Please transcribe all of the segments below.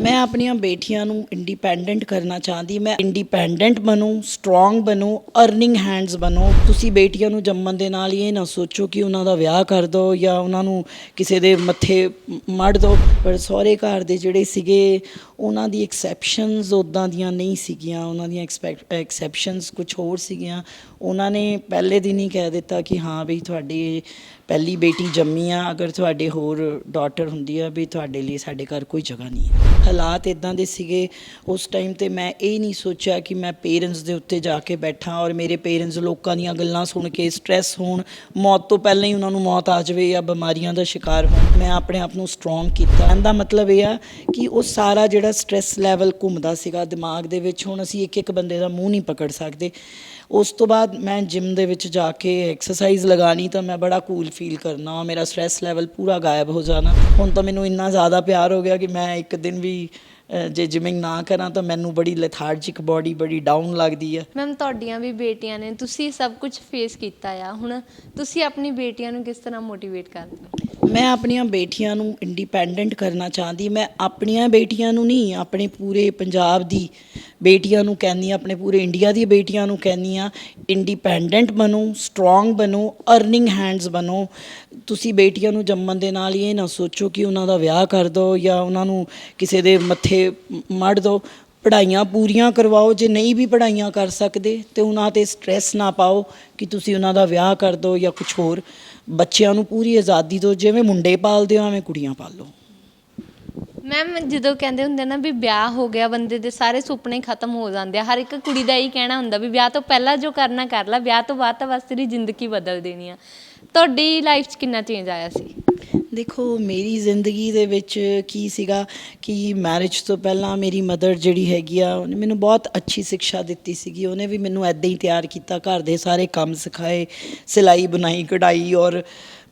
ਮੈਂ ਆਪਣੀਆਂ ਬੇਟੀਆਂ ਨੂੰ ਇੰਡੀਪੈਂਡੈਂਟ ਕਰਨਾ ਚਾਹੁੰਦੀ, ਮੈਂ ਇੰਡੀਪੈਂਡੈਂਟ ਬਣੂ ਸਟਰੋਂਗ ਬਣੂ ਅਰਨਿੰਗ ਹੈਂਡਸ ਬਣੋ। ਤੁਸੀਂ ਬੇਟੀਆਂ ਨੂੰ ਜੰਮਣ ਦੇ ਨਾਲ ਹੀ ਇਹ ਨਾ ਸੋਚੋ ਕਿ ਉਹਨਾਂ ਦਾ ਵਿਆਹ ਕਰ ਦਿਓ ਜਾਂ ਉਹਨਾਂ ਨੂੰ ਕਿਸੇ ਦੇ ਮੱਥੇ ਮੜ ਦਿਓ ਪਰ ਸਹੁਰੇ ਘਰ ਦੇ ਜਿਹੜੇ ਸੀਗੇ ਉਹਨਾਂ ਦੀ ਐਕਸੈਪਸ਼ਨਸ ਉਦਾਂ ਦੀਆਂ ਨਹੀਂ ਸੀਗੀਆਂ, ਉਹਨਾਂ ਦੀਆਂ ਐਕਸੈਪਸ਼ਨਸ ਕੁਝ ਹੋਰ ਸੀਗੀਆਂ। ਉਹਨਾਂ ਨੇ ਪਹਿਲੇ ਦਿਨ ਹੀ ਕਹਿ ਦਿੱਤਾ ਕਿ ਹਾਂ ਵੀ ਤੁਹਾਡੀ ਪਹਿਲੀ ਬੇਟੀ ਜੰਮੀ ਆ, ਅਗਰ ਤੁਹਾਡੇ ਹੋਰ ਡਾਟਰ ਹੁੰਦੀ ਆ ਵੀ ਤੁਹਾਡੇ ਲਈ ਸਾਡੇ ਘਰ ਕੋਈ ਜਗ੍ਹਾ ਨਹੀਂ ਹੈ ਹਾਲਾਤ ਇਦਾਂ ਦੇ ਸੀਗੇ। ਉਸ ਟਾਈਮ ਤੇ ਮੈਂ ਇਹ ਨਹੀਂ ਸੋਚਿਆ ਕਿ ਮੈਂ ਪੇਰੈਂਟਸ ਦੇ ਉੱਤੇ ਜਾ ਕੇ ਬੈਠਾਂ ਔਰ ਮੇਰੇ ਪੇਰੈਂਟਸ ਲੋਕਾਂ ਦੀਆਂ ਗੱਲਾਂ ਸੁਣ ਕੇ ਸਟ੍ਰੈਸ ਹੋਣ। ਮੌਤ ਤੋਂ ਪਹਿਲਾਂ ਹੀ ਉਹਨਾਂ ਨੂੰ ਮੌਤ ਆ ਜਾਵੇ ਜਾਂ ਬਿਮਾਰੀਆਂ ਦਾ ਸ਼ਿਕਾਰ ਹੋਣ। ਮੈਂ ਆਪਣੇ ਆਪ ਨੂੰ ਸਟਰੋਂਗ ਕੀਤਾ। ਇਹਦਾ ਮਤਲਬ ਇਹ ਆ ਕਿ ਉਹ ਸਾਰਾ ਜਿਹੜਾ ਸਟ੍ਰੈਸ ਲੈਵਲ ਘੁੰਮਦਾ ਸੀਗਾ ਦਿਮਾਗ ਦੇ ਵਿੱਚ, ਹੁਣ ਅਸੀਂ ਇੱਕ ਇੱਕ ਬੰਦੇ ਦਾ ਮੂੰਹ ਨਹੀਂ ਪਕੜ ਸਕਦੇ। ਉਸ ਤੋਂ ਬਾਅਦ ਮੈਂ ਜਿਮ ਦੇ ਵਿੱਚ ਜਾ ਕੇ ਐਕਸਰਸਾਈਜ਼ ਲਗਾਣੀ ਤਾਂ ਮੈਂ ਬੜਾ ਕੂਲ ਫੀਲ ਕਰਨਾ, ਮੇਰਾ ਸਟ੍ਰੈਸ ਲੈਵਲ ਪੂਰਾ ਗਾਇਬ ਹੋ ਜਾਣਾ। ਹੁਣ ਤਾਂ ਮੈਨੂੰ ਇੰਨਾ ਜ਼ਿਆਦਾ ਪਿਆਰ ਹੋ ਗਿਆ ਕਿ ਮੈਂ ਇੱਕ ਦਿਨ ਵੀ ਜੇ ਜਿਮਿੰਗ ਨਾ ਕਰਾਂ ਤਾਂ ਮੈਨੂੰ ਬੜੀ ਲੈਥਾਰਜਿਕ ਬਾਡੀ ਬੜੀ ਡਾਊਨ ਲੱਗਦੀ ਹੈ ਮੈਮ ਤੁਹਾਡੀਆਂ ਵੀ ਬੇਟੀਆਂ ਨੇ ਤੁਸੀਂ ਸਭ ਕੁਝ ਫੇਸ ਕੀਤਾ ਆ। ਹੁਣ ਤੁਸੀਂ ਆਪਣੀ ਬੇਟੀਆਂ ਨੂੰ ਕਿਸ ਤਰ੍ਹਾਂ ਮੋਟੀਵੇਟ ਕਰਦੇ ਹੋ? ਮੈਂ ਆਪਣੀਆਂ ਬੇਟੀਆਂ ਨੂੰ ਇੰਡੀਪੈਂਡੈਂਟ ਕਰਨਾ ਚਾਹੁੰਦੀ। ਮੈਂ ਆਪਣੀਆਂ ਬੇਟੀਆਂ ਨੂੰ ਨਹੀਂ ਆਪਣੇ ਪੂਰੇ ਪੰਜਾਬ ਦੀ ਬੇਟੀਆਂ ਨੂੰ ਕਹਿੰਦੀ ਹਾਂ ਆਪਣੇ ਪੂਰੇ ਇੰਡੀਆ ਦੀ ਬੇਟੀਆਂ ਨੂੰ ਕਹਿੰਦੀ ਹਾਂ ਇੰਡੀਪੈਂਡੈਂਟ ਬਣੋ ਸਟਰੋਂਗ ਬਣੋ ਅਰਨਿੰਗ ਹੈਂਡਸ ਬਣੋ। ਤੁਸੀਂ ਬੇਟੀਆਂ ਨੂੰ ਜੰਮਣ ਦੇ ਨਾਲ ਹੀ ਇਹ ਨਾ ਸੋਚੋ ਕਿ ਉਹਨਾਂ ਦਾ ਵਿਆਹ ਕਰ ਦਿਓ ਜਾਂ ਉਹਨਾਂ ਨੂੰ ਕਿਸੇ ਦੇ ਮੱਥੇ ਮੜ ਦਿਓ ਪੜ੍ਹਾਈਆਂ ਪੂਰੀਆਂ ਕਰਵਾਓ, ਜੇ ਨਹੀਂ ਵੀ ਪੜ੍ਹਾਈਆਂ ਕਰ ਸਕਦੇ, ਤੇ ਉਹਨਾਂ ਤੇ ਸਟ੍ਰੈਸ ਨਾ ਪਾਓ ਕਿ ਤੁਸੀਂ ਉਹਨਾਂ ਦਾ ਵਿਆਹ ਕਰ ਦਿਓ ਜਾਂ ਕੁਝ ਹੋਰ। ਬੱਚਿਆਂ ਨੂੰ ਪੂਰੀ ਆਜ਼ਾਦੀ ਦਿਓ, ਜਿਵੇਂ ਮੁੰਡੇ ਪਾਲਦੇ ਹੋ, ਐਵੇਂ ਕੁੜੀਆਂ ਪਾਲੋ। ਮੈਮ ਜਦੋਂ ਕਹਿੰਦੇ ਹੁੰਦੇ ਨਾ ਵੀ ਵਿਆਹ ਹੋ ਗਿਆ, ਬੰਦੇ ਦੇ ਸਾਰੇ ਸੁਪਨੇ ਖਤਮ ਹੋ ਜਾਂਦੇ ਆ। ਹਰ ਇੱਕ ਕੁੜੀ ਦਾ ਇਹ ਕਹਿਣਾ ਹੁੰਦਾ ਵੀ ਵਿਆਹ ਤੋਂ ਪਹਿਲਾਂ ਜੋ ਕਰਨਾ, ਕਰ ਲੈ। ਵਿਆਹ ਤੋਂ ਬਾਅਦ ਤਾਂ ਬਸ ਤੇਰੀ ਜ਼ਿੰਦਗੀ ਬਦਲ ਦੇਣੀ ਆ। ਤੁਹਾਡੀ ਲਾਈਫ 'ਚ ਕਿੰਨਾ ਚੇਂਜ ਆਇਆ ਸੀ? ਦੇਖੋ, ਮੇਰੀ ਜ਼ਿੰਦਗੀ ਦੇ ਵਿੱਚ ਕੀ ਸੀਗਾ ਕਿ ਮੈਰਿਜ ਤੋਂ ਪਹਿਲਾਂ ਮੇਰੀ ਮਦਰ ਜਿਹੜੀ ਹੈਗੀ ਆ, ਉਹਨੇ ਮੈਨੂੰ ਬਹੁਤ ਅੱਛੀ ਸਿੱਖਿਆ ਦਿੱਤੀ ਸੀਗੀ। ਉਹਨੇ ਵੀ ਮੈਨੂੰ ਐਦਾਂ ਹੀ ਤਿਆਰ ਕੀਤਾ, ਘਰ ਦੇ ਸਾਰੇ ਕੰਮ ਸਿਖਾਏ, ਸਿਲਾਈ, ਬੁਣਾਈ, ਕਢਾਈ ਔਰ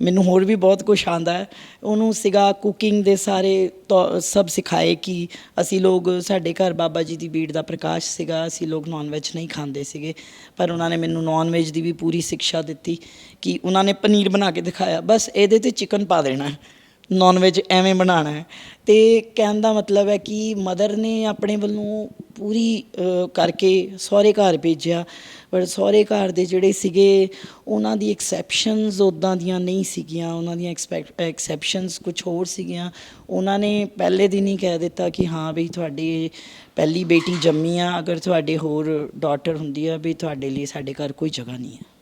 ਮੈਨੂੰ ਹੋਰ ਵੀ ਬਹੁਤ ਕੁਝ ਆਂਦਾ ਹੈ। ਉਹਨੂੰ ਸੀਗਾ ਕੁਕਿੰਗ ਦੇ ਸਾਰੇ ਤੌ- ਸਭ ਸਿਖਾਏ ਕਿ ਅਸੀਂ ਲੋਕ ਸਾਡੇ ਘਰ ਬਾਬਾ ਜੀ ਦੀ ਬੀੜ ਦਾ ਪ੍ਰਕਾਸ਼ ਸੀਗਾ, ਅਸੀਂ ਲੋਕ ਨਾਨ ਵੈਜ ਨਹੀਂ ਖਾਂਦੇ ਸੀਗੇ। ਪਰ ਉਹਨਾਂ ਨੇ ਮੈਨੂੰ ਨਾਨ ਵੈਜ ਦੀ ਵੀ ਪੂਰੀ ਸਿੱਖਿਆ ਦਿੱਤੀ ਕਿ ਉਹਨਾਂ ਨੇ ਪਨੀਰ ਬਣਾ ਕੇ ਦਿਖਾਇਆ। ਬਸ ਇਹਦੇ ਤੇ ਚਿਕਨ ਪਾ ਦੇਣਾ। ਨਾਨ ਵੈਜ ਐਵੇਂ ਬਣਾਉਣਾ ਹੈ। ਤੇ ਕਹਿਣ ਦਾ ਮਤਲਬ ਹੈ ਕਿ ਮਦਰ ਨੇ ਆਪਣੇ ਵੱਲੋਂ ਪੂਰੀ ਕਰਕੇ ਸਹੁਰੇ ਘਰ ਭੇਜਿਆ। ਪਰ ਸਹੁਰੇ ਘਰ ਦੇ ਜਿਹੜੇ ਸੀਗੇ, ਉਹਨਾਂ ਦੀ ਐਕਸੈਪਸ਼ਨਸ ਉਦਾਂ ਦੀਆਂ ਨਹੀਂ ਸੀਗੀਆਂ। ਉਹਨਾਂ ਦੀਆਂ ਐਕਸੈਪਸ਼ਨਸ ਕੁਝ ਹੋਰ ਸੀਗੀਆਂ। ਉਹਨਾਂ ਨੇ ਪਹਿਲੇ ਦਿਨ ਹੀ ਕਹਿ ਦਿੱਤਾ ਕਿ ਹਾਂ ਵੀ ਤੁਹਾਡੀ ਪਹਿਲੀ ਬੇਟੀ ਜੰਮੀ ਆ। ਅਗਰ ਤੁਹਾਡੇ ਹੋਰ ਡਾਟਰ ਹੁੰਦੀ ਆ ਵੀ ਤੁਹਾਡੇ ਲਈ ਸਾਡੇ ਘਰ ਕੋਈ ਜਗ੍ਹਾ ਨਹੀਂ ਹੈ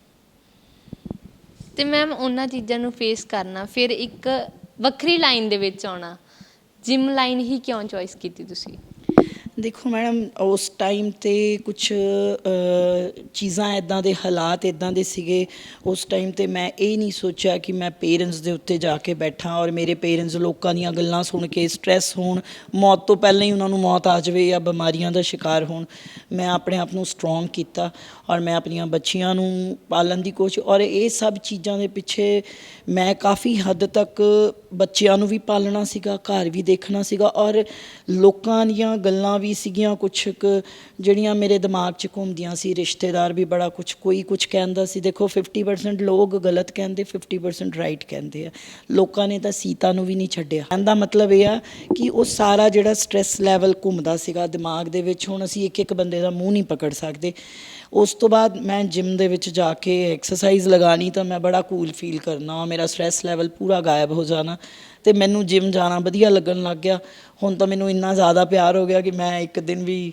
ਤੇ ਮੈਮ ਉਹਨਾਂ ਚੀਜ਼ਾਂ ਨੂੰ ਫੇਸ ਕਰਨਾ। ਫਿਰ ਇੱਕ ਵੱਖਰੀ ਲਾਈਨ ਦੇ ਵਿੱਚ ਆਉਣਾ। ਜਿਮ ਲਾਈਨ ਹੀ ਕਿਉਂ ਚੋਇਸ ਕੀਤੀ ਤੁਸੀਂ? ਦੇਖੋ ਮੈਡਮ, ਉਸ ਟਾਈਮ ਤੇ ਕੁਝ ਚੀਜ਼ਾਂ ਇਦਾਂ ਦੇ ਹਾਲਾਤ ਇਦਾਂ ਦੇ ਸੀਗੇ। ਉਸ ਟਾਈਮ ਤੇ ਮੈਂ ਇਹ ਨਹੀਂ ਸੋਚਿਆ ਕਿ ਮੈਂ ਪੇਰੈਂਟਸ ਦੇ ਉੱਤੇ ਜਾ ਕੇ ਬੈਠਾਂ ਔਰ ਮੇਰੇ ਪੇਰੈਂਟਸ ਲੋਕਾਂ ਦੀਆਂ ਗੱਲਾਂ ਸੁਣ ਕੇ ਸਟ੍ਰੈਸ ਹੋਣ। ਮੌਤ ਤੋਂ ਪਹਿਲਾਂ ਹੀ ਉਹਨਾਂ ਨੂੰ ਮੌਤ ਆ ਜਾਵੇ ਜਾਂ ਬਿਮਾਰੀਆਂ ਦਾ ਸ਼ਿਕਾਰ ਹੋਣ। ਮੈਂ ਆਪਣੇ ਆਪ ਨੂੰ ਸਟਰੋਂਗ ਕੀਤਾ ਔਰ ਮੈਂ ਆਪਣੀਆਂ ਬੱਚੀਆਂ ਨੂੰ ਪਾਲਣ ਦੀ ਕੋਸ਼ਿਸ਼ ਔਰ ਇਹ ਸਭ ਚੀਜ਼ਾਂ ਦੇ ਪਿੱਛੇ ਮੈਂ ਕਾਫੀ ਹੱਦ ਤੱਕ ਬੱਚਿਆਂ ਨੂੰ ਵੀ ਪਾਲਣਾ ਸੀਗਾ, ਘਰ ਵੀ ਦੇਖਣਾ ਸੀਗਾ ਔਰ ਲੋਕਾਂ ਦੀਆਂ ਗੱਲਾਂ ਵੀ ਸੀਗੀਆਂ ਕੁਛ ਕੁ, ਜਿਹੜੀਆਂ ਮੇਰੇ ਦਿਮਾਗ 'ਚ ਘੁੰਮਦੀਆਂ ਸੀ, ਰਿਸ਼ਤੇਦਾਰ ਵੀ ਬੜਾ ਕੁਛ, ਕੋਈ ਕੁਛ ਕਹਿੰਦਾ ਸੀ। ਦੇਖੋ 50% ਲੋਕ ਗਲਤ ਕਹਿੰਦੇ 50% ਰਾਈਟ ਕਹਿੰਦੇ ਆ। ਲੋਕਾਂ ਨੇ ਤਾਂ ਸੀਤਾ ਨੂੰ ਵੀ ਨਹੀਂ ਛੱਡਿਆ। ਇਹਦਾ ਮਤਲਬ ਇਹ ਆ ਕਿ ਉਹ ਸਾਰਾ ਜਿਹੜਾ ਸਟ੍ਰੈਸ ਲੈਵਲ ਘੁੰਮਦਾ ਸੀਗਾ ਦਿਮਾਗ ਦੇ ਵਿੱਚ, ਹੁਣ ਅਸੀਂ ਇੱਕ ਇੱਕ ਬੰਦੇ ਦਾ ਮੂੰਹ ਨਹੀਂ ਪਕੜ ਸਕਦੇ। ਉਸ ਤੋਂ ਬਾਅਦ ਮੈਂ ਜਿਮ ਦੇ ਵਿੱਚ ਜਾ ਕੇ ਐਕਸਰਸਾਈਜ਼ ਲਗਾਣੀ ਤਾਂ ਮੈਂ ਬੜਾ ਕੂਲ ਫੀਲ ਕਰਨਾ, ਮੇਰਾ ਸਟ੍ਰੈਸ ਲੈਵਲ ਪੂਰਾ ਗਾਇਬ ਹੋ ਜਾਣਾ। ਤੇ ਮੈਨੂੰ ਜਿਮ ਜਾਣਾ ਵਧੀਆ ਲੱਗਣ ਲੱਗ ਗਿਆ। ਹੁਣ ਤਾਂ ਮੈਨੂੰ ਇੰਨਾ ਜ਼ਿਆਦਾ ਪਿਆਰ ਹੋ ਗਿਆ ਕਿ ਮੈਂ ਇੱਕ ਦਿਨ ਵੀ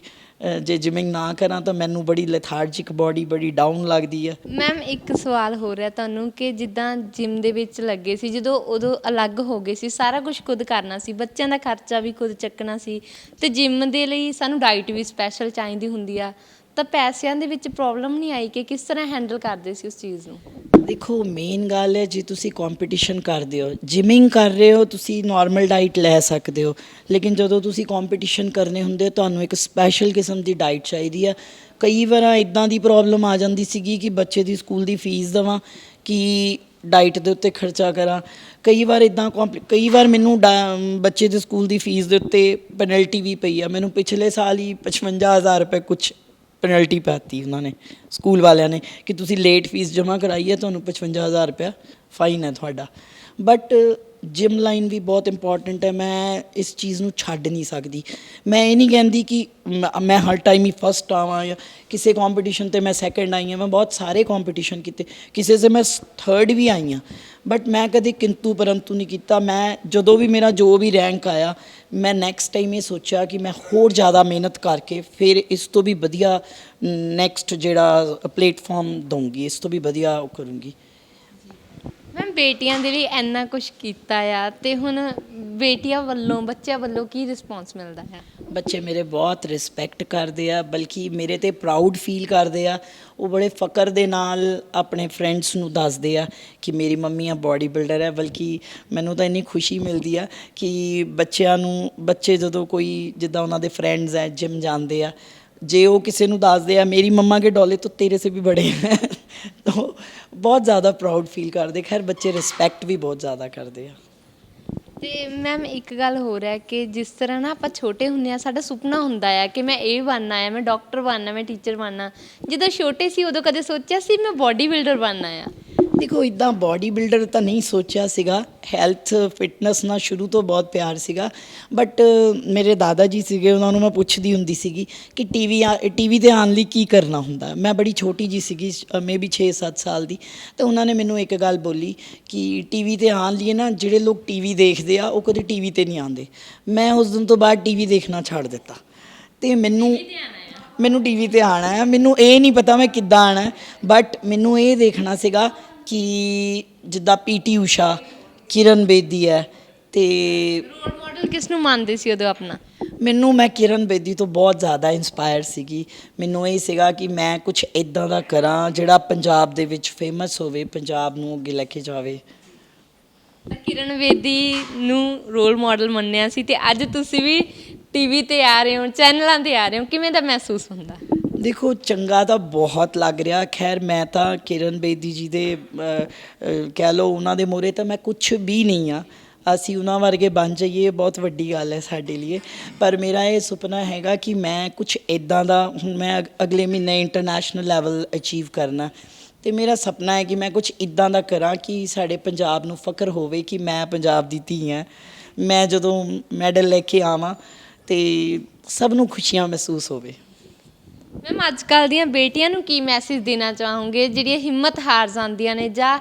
ਜੇ ਜਿਮਿੰਗ ਨਾ ਕਰਾਂ ਤਾਂ ਮੈਨੂੰ ਬੜੀ ਲੈਥਾਰਜਿਕ ਬਾਡੀ ਬੜੀ ਡਾਊਨ ਲੱਗਦੀ ਹੈ ਮੈਮ ਇੱਕ ਸਵਾਲ ਹੋ ਰਿਹਾ ਤੁਹਾਨੂੰ ਕਿ ਜਿੱਦਾਂ ਜਿਮ ਦੇ ਵਿੱਚ ਲੱਗੇ ਸੀ, ਜਦੋਂ ਉਦੋਂ ਅਲੱਗ ਹੋ ਗਏ ਸੀ, ਸਾਰਾ ਕੁਝ ਖੁਦ ਕਰਨਾ ਸੀ, ਬੱਚਿਆਂ ਦਾ ਖਰਚਾ ਵੀ ਖੁਦ ਚੱਕਣਾ ਸੀ, ਤੇ ਜਿਮ ਦੇ ਲਈ ਸਾਨੂੰ ਡਾਈਟ ਵੀ ਸਪੈਸ਼ਲ ਚਾਹੀਦੀ ਹੁੰਦੀ ਆ। ਤਾਂ ਪੈਸਿਆਂ ਦੇ ਵਿੱਚ ਪ੍ਰੋਬਲਮ ਨਹੀਂ ਆਈ ਕਿ ਕਿਸ ਤਰ੍ਹਾਂ ਹੈਂਡਲ ਕਰਦੇ ਸੀ ਉਸ ਚੀਜ਼ ਨੂੰ? ਦੇਖੋ ਮੇਨ ਗੱਲ ਹੈ, ਜੇ ਤੁਸੀਂ ਕੰਪੀਟੀਸ਼ਨ ਕਰਦੇ ਹੋ ਜਿਮਿੰਗ ਕਰ ਰਹੇ ਹੋ, ਤੁਸੀਂ ਨਾਰਮਲ ਡਾਈਟ ਲੈ ਸਕਦੇ ਹੋ। ਲੇਕਿਨ ਜਦੋਂ ਤੁਸੀਂ ਕੰਪੀਟੀਸ਼ਨ ਕਰਨੇ ਹੁੰਦੇ, ਤੁਹਾਨੂੰ ਇੱਕ ਸਪੈਸ਼ਲ ਕਿਸਮ ਦੀ ਡਾਈਟ ਚਾਹੀਦੀ ਆ। ਕਈ ਵਾਰ ਇਦਾਂ ਦੀ ਪ੍ਰੋਬਲਮ ਆ ਜਾਂਦੀ ਸੀਗੀ ਕਿ ਬੱਚੇ ਦੀ ਸਕੂਲ ਦੀ ਫੀਸ ਦੇਵਾਂ, ਕਿ ਡਾਈਟ ਦੇ ਉੱਤੇ ਖਰਚਾ ਕਰਾਂ। ਕਈ ਵਾਰ ਇਦਾਂ ਕਈ ਵਾਰ ਮੈਨੂੰ ਡਾ- ਬੱਚੇ ਦੇ ਸਕੂਲ ਦੀ ਫੀਸ ਦੇ ਉੱਤੇ ਪੈਨਲਟੀ ਵੀ ਪਈ ਆ। ਮੈਨੂੰ ਪਿਛਲੇ ਸਾਲ ਹੀ 55000 ਰੁਪਏ ਕੁਝ ਪੈਨਲਟੀ ਪਾਤੀ ਉਹਨਾਂ ਨੇ ਸਕੂਲ ਵਾਲਿਆਂ ਨੇ ਕਿ ਤੁਸੀਂ ਲੇਟ ਫੀਸ ਜਮ੍ਹਾਂ ਕਰਾਈ ਹੈ, ਤੁਹਾਨੂੰ 55000 ਰੁਪਇਆ ਫਾਈਨ ਹੈ ਤੁਹਾਡਾ। ਬਟ ਜਿਮ ਲਾਈਨ ਵੀ ਬਹੁਤ ਇੰਪੋਰਟੈਂਟ ਹੈ, ਮੈਂ ਇਸ ਚੀਜ਼ ਨੂੰ ਛੱਡ ਨਹੀਂ ਸਕਦੀ। ਮੈਂ ਇਹ ਨਹੀਂ ਕਹਿੰਦੀ ਕਿ ਮ- ਮੈਂ ਹਰ ਟਾਈਮ ਹੀ ਫਸਟ ਆਵਾਂ ਜਾਂ ਕਿਸੇ ਕੰਪੀਟੀਸ਼ਨ ਤੇ ਮੈਂ ਸੈਕੰਡ ਆਈ ਹਾਂ, ਮੈਂ ਬਹੁਤ ਸਾਰੇ ਕੰਪੀਟੀਸ਼ਨ ਕੀਤੇ, ਕਿਸੇ ਸੇ ਮੈਂ ਥਰਡ ਵੀ ਆਈ ਹਾਂ। ਬਟ ਮੈਂ ਕਦੇ ਕਿੰਤੂ ਪਰੰਤੂ ਨਹੀਂ ਕੀਤਾ, ਮੈਂ ਜਦੋਂ ਵੀ ਮੇਰਾ ਜੋ ਵੀ ਰੈਂਕ ਆਇਆ, ਮੈਂ ਨੈਕਸਟ ਟਾਈਮ ਇਹ ਸੋਚਿਆ ਕਿ ਮੈਂ ਹੋਰ ਜ਼ਿਆਦਾ ਮਿਹਨਤ ਕਰਕੇ ਫਿਰ ਇਸ ਤੋਂ ਵੀ ਵਧੀਆ ਨੈਕਸਟ ਜਿਹੜਾ ਪਲੇਟਫਾਰਮ ਦਊਂਗੀ, ਇਸ ਤੋਂ ਵੀ ਵਧੀਆ ਉਹ ਕਰੂੰਗੀ। ਬੇਟੀਆਂ ਦੇ ਲਈ ਇੰਨਾ ਕੁਝ ਕੀਤਾ ਆ ਤੇ ਹੁਣ ਬੇਟੀਆਂ ਵੱਲੋਂ, ਬੱਚਿਆਂ ਵੱਲੋਂ ਕੀ ਰਿਸਪੌਂਸ ਮਿਲਦਾ ਹੈ? ਬੱਚੇ ਮੇਰੇ ਬਹੁਤ ਰਿਸਪੈਕਟ ਕਰਦੇ ਆ, ਬਲਕਿ ਮੇਰੇ ਤੇ ਪ੍ਰਾਊਡ ਫੀਲ ਕਰਦੇ ਆ। ਉਹ ਬੜੇ ਫਕਰ ਦੇ ਨਾਲ ਆਪਣੇ ਫਰੈਂਡਸ ਨੂੰ ਦੱਸਦੇ ਆ ਕਿ ਮੇਰੀ ਮੰਮੀ ਆ ਬਾਡੀ ਬਿਲਡਰ ਹੈ, ਬਲਕਿ ਮੈਨੂੰ ਤਾਂ ਇੰਨੀ ਖੁਸ਼ੀ ਮਿਲਦੀ ਆ ਕਿ ਬੱਚਿਆਂ ਨੂੰ, ਬੱਚੇ ਜਦੋਂ ਕੋਈ, ਜਿੱਦਾਂ ਉਹਨਾਂ ਦੇ ਫਰੈਂਡਸ ਹੈ ਜਿਮ ਜਾਂਦੇ ਆ ਜੇ ਉਹ ਕਿਸੇ ਨੂੰ ਦੱਸਦੇ ਆ, ਮੇਰੀ ਮੰਮਾ ਕੇ ਡੋਲੇ ਤੋਂ ਤੇਰੇ ਸੇ ਵੀ ਬੜੇ ਹੈ। ਤਾਂ ਬਹੁਤ ਜ਼ਿਆਦਾ ਪ੍ਰਾਊਡ ਫੀਲ ਕਰਦੇ। ਖੈਰ, ਬੱਚੇ ਰਿਸਪੈਕਟ ਵੀ ਬਹੁਤ ਜ਼ਿਆਦਾ ਕਰਦੇ ਆ। ਤੇ ਮੈਮ ਇੱਕ ਗੱਲ ਹੋਰ ਹੈ ਕਿ ਜਿਸ ਤਰ੍ਹਾਂ ਨਾ ਆਪਾਂ ਛੋਟੇ ਹੁੰਦੇ ਆ, ਸਾਡਾ ਸੁਪਨਾ ਹੁੰਦਾ ਆ ਕਿ ਮੈਂ ਇਹ ਬਣਨਾ ਆ, ਮੈਂ ਡਾਕਟਰ ਬਣਨਾ, ਮੈਂ ਟੀਚਰ ਬਣਨਾ। ਜਦੋਂ ਛੋਟੇ ਸੀ, ਉਦੋਂ ਕਦੇ ਸੋਚਿਆ ਸੀ ਮੈਂ ਬਾਡੀ ਬਿਲਡਰ ਬਣਨਾ ਆ? ਦੇਖੋ ਇਦਾਂ ਬਾਡੀ ਬਿਲਡਰ ਤਾਂ ਨਹੀਂ ਸੋਚਿਆ ਸੀਗਾ। ਹੈਲਥ ਫਿਟਨੈਸ ਨਾਲ ਸ਼ੁਰੂ ਤੋਂ ਬਹੁਤ ਪਿਆਰ ਸੀਗਾ। ਬਟ ਮੇਰੇ ਦਾਦਾ ਜੀ ਸੀਗੇ ਉਹਨਾਂ ਨੂੰ ਮੈਂ ਪੁੱਛਦੀ ਹੁੰਦੀ ਸੀਗੀ ਕਿ ਟੀਵੀ ਟੀਵੀ ਤੇ ਆਉਣ ਲਈ ਕੀ ਕਰਨਾ ਹੁੰਦਾ? ਮੈਂ ਬੜੀ ਛੋਟੀ ਜੀ ਸੀਗੀ ਮੇਬੀ 6-7 ਸਾਲ ਦੀ। ਤੇ ਉਹਨਾਂ ਨੇ ਮੈਨੂੰ ਇੱਕ ਗੱਲ ਬੋਲੀ ਕਿ ਟੀਵੀ ਤੇ ਆਉਣ ਲਈ ਨਾ ਜਿਹੜੇ ਲੋਕ ਟੀਵੀ ਦੇਖਦੇ ਆ ਉਹ ਕਦੇ ਟੀਵੀ ਤੇ ਨਹੀਂ ਆਉਂਦੇ। ਮੈਂ ਉਸ ਦਿਨ ਤੋਂ ਬਾਅਦ ਟੀਵੀ ਦੇਖਣਾ ਛੱਡ ਦਿੱਤਾ। ਤੇ ਮੈਨੂੰ ਮੈਨੂੰ ਟੀਵੀ ਤੇ ਆਣਾ ਹੈ। ਮੈਨੂੰ ਇਹ ਨਹੀਂ ਪਤਾ ਮੈਂ ਕਿੱਦਾਂ ਆਣਾ ਬਟ ਮੈਨੂੰ ਇਹ ਦੇਖਣਾ ਸੀਗਾ ਕਿ ਜਿੱਦਾਂ ਪੀਟੀ ਊਸ਼ਾ ਕਿਰਨ ਬੇਦੀ ਹੈ ਤੇ ਰੋਲ ਮਾਡਲ ਕਿਸ ਨੂੰ ਮੰਨਦੇ ਸੀ ਉਦੋਂ ਆਪਣਾ? ਮੈਨੂੰ ਮੈਂ ਕਿਰਨ ਬੇਦੀ ਤੋਂ ਬਹੁਤ ਜ਼ਿਆਦਾ ਇਨਸਪਾਇਰ ਸੀਗੀ। ਮੈਨੂੰ ਇਹ ਸੀਗਾ ਕਿ ਮੈਂ ਕੁਝ ਇਦਾਂ ਦਾ ਕਰਾਂ ਜਿਹੜਾ ਪੰਜਾਬ ਦੇ ਵਿੱਚ ਫੇਮਸ ਹੋਵੇ ਪੰਜਾਬ ਨੂੰ ਅੱਗੇ ਲੈ ਕੇ ਜਾਵੇ। ਤਾਂ ਕਿਰਨ ਵੇਦੀ ਨੂੰ ਰੋਲ ਮਾਡਲ ਮੰਨਿਆ ਸੀ ਤੇ ਅੱਜ ਤੁਸੀਂ ਵੀ ਟੀਵੀ ਤੇ ਆ ਰਹੇ ਹੋ ਚੈਨਲਾਂ ਤੇ ਆ ਰਹੇ ਹੋ ਕਿਵੇਂ ਦਾ ਮਹਿਸੂਸ ਹੁੰਦਾ? ਦੇਖੋ, ਚੰਗਾ ਤਾਂ ਬਹੁਤ ਲੱਗ ਰਿਹਾ। ਖੈਰ, ਮੈਂ ਤਾਂ ਕਿਰਨ ਬੇਦੀ ਜੀ ਦੇ ਕਹਿ ਲਓ ਉਹਨਾਂ ਦੇ ਮੋਰੇ ਤਾਂ ਮੈਂ ਕੁਝ ਵੀ ਨਹੀਂ ਆ ਅਸੀਂ ਉਹਨਾਂ ਵਰਗੇ ਬਣ ਜਾਈਏ ਇਹ ਬਹੁਤ ਵੱਡੀ ਗੱਲ ਹੈ ਸਾਡੇ ਲਈ ਪਰ ਮੇਰਾ ਇਹ ਸੁਪਨਾ ਹੈਗਾ ਕਿ ਮੈਂ ਕੁਝ ਇਦਾਂ ਦਾ ਹੁਣ ਮੈਂ ਅਗਲੇ ਮਹੀਨੇ ਇੰਟਰਨੈਸ਼ਨਲ ਲੈਵਲ ਅਚੀਵ ਕਰਨਾ। ਤੇ ਮੇਰਾ ਸੁਪਨਾ ਹੈ ਕਿ ਮੈਂ ਕੁਝ ਇਦਾਂ ਦਾ ਕਰਾਂ ਕਿ ਸਾਡੇ ਪੰਜਾਬ ਨੂੰ ਫਕਰ ਹੋਵੇ ਕਿ ਮੈਂ ਪੰਜਾਬ ਦੀ ਧੀ ਹਾਂ। ਮੈਂ ਜਦੋਂ ਮੈਡਲ ਲੈ ਕੇ ਆਵਾਂ ਤੇ ਸਭ ਨੂੰ ਖੁਸ਼ੀਆਂ ਮਹਿਸੂਸ ਹੋਵੇ। ਮੈਮ ਅੱਜ ਕੱਲ ਦੀਆਂ ਬੇਟੀਆਂ ਨੂੰ ਕੀ ਮੈਸੇਜ ਦੇਣਾ ਚਾਹੋਗੇ? ਜਿਹੜੀਆਂ ਹਿੰਮਤ ਹਾਰ ਜਾਂਦੀਆਂ ਨੇ ਜਾਂ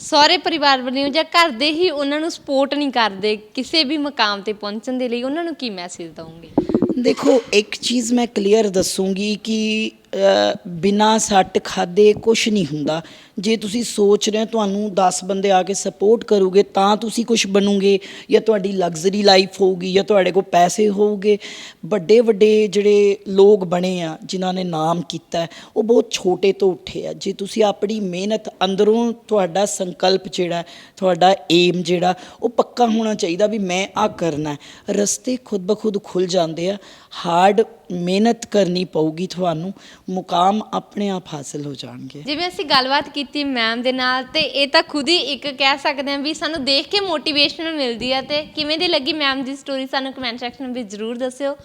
ਸਹੁਰੇ ਪਰਿਵਾਰ ਵੱਲੋਂ ਜਾਂ ਘਰ ਦੇ ਹੀ ਉਹਨਾਂ ਨੂੰ ਸਪੋਰਟ ਨਹੀਂ ਕਰਦੇ, ਕਿਸੇ ਵੀ ਮਕਾਮ ਤੇ ਪਹੁੰਚਣ ਦੇ ਲਈ ਉਹਨਾਂ ਨੂੰ ਕੀ ਮੈਸੇਜ ਦਵੋਗੇ? ਦੇਖੋ, ਇੱਕ ਚੀਜ਼ ਮੈਂ ਕਲੀਅਰ ਦੱਸੂਗੀ ਕਿ ਬਿਨਾਂ ਸੱਟ ਖਾਦੇ ਕੁਝ ਨਹੀਂ ਹੁੰਦਾ। ਜੇ ਤੁਸੀਂ ਸੋਚ ਰਹੇ ਹੋ ਤੁਹਾਨੂੰ 10 ਬੰਦੇ ਆ ਕੇ ਸਪੋਰਟ ਕਰੋਗੇ, ਤਾਂ ਤੁਸੀਂ ਕੁਝ ਬਣੋਗੇ। ਜਾਂ ਤੁਹਾਡੀ ਲਗਜ਼ਰੀ ਲਾਈਫ ਹੋਊਗੀ, ਜਾਂ ਤੁਹਾਡੇ ਕੋਲ ਪੈਸੇ ਹੋਊਗੇ। ਵੱਡੇ ਵੱਡੇ ਜਿਹੜੇ ਲੋਕ ਬਣੇ ਆ, ਜਿਨ੍ਹਾਂ ਨੇ ਨਾਮ ਕੀਤਾ ਉਹ ਬਹੁਤ ਛੋਟੇ ਤੋਂ ਉੱਠੇ ਆ। ਜੇ ਤੁਸੀਂ ਆਪਣੀ ਮਿਹਨਤ ਅੰਦਰੋਂ ਤੁਹਾਡਾ ਸੰਕਲਪ ਜਿਹੜਾ ਤੁਹਾਡਾ ਏਮ ਜਿਹੜਾ, ਉਹ ਪੱਕਾ ਹੋਣਾ ਚਾਹੀਦਾ ਵੀ ਮੈਂ ਆ ਕਰਨਾ ਰਸਤੇ ਖੁਦ ਬਖੁਦ ਖੁੱਲ ਜਾਂਦੇ ਆ। ਹਾਰਡ ਮਿਹਨਤ ਕਰਨੀ ਪਊਗੀ ਤੁਹਾਨੂੰ, ਮੁਕਾਮ ਆਪਣੇ ਆਪ ਹਾਸਲ ਹੋ ਜਾਣਗੇ। ਜਿਵੇਂ ਅਸੀਂ ਗੱਲਬਾਤ ਕੀਤੀ ਮੈਮ ਦੇ ਨਾਲ, ਤੇ ਇਹ ਤਾਂ ਖੁਦ ਹੀ ਇੱਕ ਕਹਿ ਸਕਦੇ ਹਾਂ ਵੀ ਸਾਨੂੰ ਦੇਖ ਕੇ ਮੋਟੀਵੇਸ਼ਨ ਮਿਲਦੀ ਹੈ ਤੇ ਕਿਵੇਂ ਦੀ ਲੱਗੀ ਮੈਮ ਦੀ ਸਟੋਰੀ ਸਾਨੂੰ ਕਮੈਂਟ ਸੈਕਸ਼ਨ ਵਿੱਚ ਜ਼ਰੂਰ ਦੱਸਿਓ।